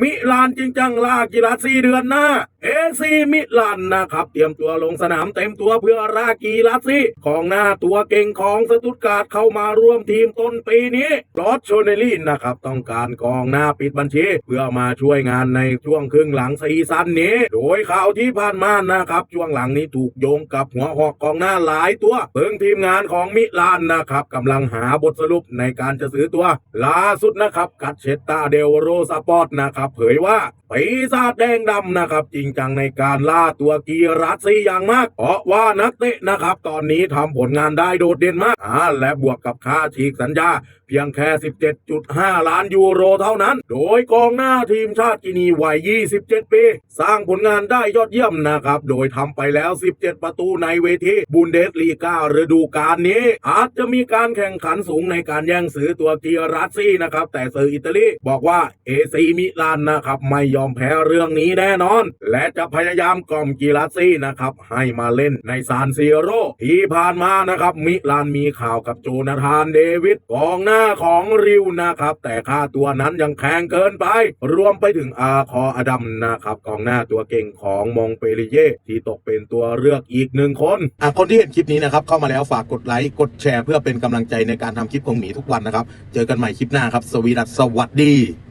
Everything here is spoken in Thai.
มิลานจริงจังลากีฬาสี่เดือนหน้าเอซีมิลานนะครับ เตรียมตัวลงสนามเต็มตัวเพื่อรากีฬาซีของหน้าตัวเก่งของสตุตการ์ดเข้ามาร่วมทีมต้นปีนี้ลอสโชเนลีนนะครับ ต้องการกองหน้าปิดบัญชี เพื่อมาช่วยงานในช่วงครึ่งหลังซีซั่นนี้ โดยข่าวที่ผ่านมานะครับ ช่วงหลังนี้ถูกโยงกับหัวหอกกองหน้าหลายตัวเพิ่งทีมงานของมิลานนะครับกำลังหาบทสรุปในการจะซื้อตัวล่าสุดนะครับกัตเชตตาเดลโรสปอร์ตนะครับเผยว่าปีศาจแดงดำนะครับจริงจังในการล่าตัวกีรัสซีอย่างมาก เพราะว่านักเตะนะครับ ตอนนี้ทำผลงานได้โดดเด่นมากอ่าและบวกกับค่าฉีกสัญญา เพียงแค่ 17.5 ล้านยูโรเท่านั้น โดยกองหน้าทีมชาติกินีวัย 27 ปี สร้างผลงานได้ยอดเยี่ยมนะครับ โดยทำไปแล้ว 17 ประตูในเวทีบุนเดสลีกาฤดูกาลนี้ อาจจะมีการแข่งขันสูงในการแย่งซื้อตัวกีรัสซี่นะครับ แต่เซอร์อิตาลีบอกว่าเอซีมิลานนะครับ ไม่ยอมแพ้เรื่องนี้แน่นอน และจะพยายามกล่อมกีรัสซี่นะครับให้มาเล่นในซานซีโรที่ผ่านมานะครับมิลานมีข่าวกับโจนาธานเดวิดกองหน้าของริวนะครับ แต่ค่าตัวนั้นยังแพงเกินไป รวมไปถึงอาคออดัมนะครับกองหน้าตัวเก่งของมองเปริเย่ที่ตกเป็นตัวเลือกอีกหนึ่งคนอะคนที่เห็นคลิปนี้นะครับเข้ามาแล้วฝากกดไลค์กดแชร์เพื่อเป็นกำลังใจในการทำคลิปของหมีทุกวันนะครับ เจอกันใหม่คลิปหน้าครับ สวีดัสสวัสดี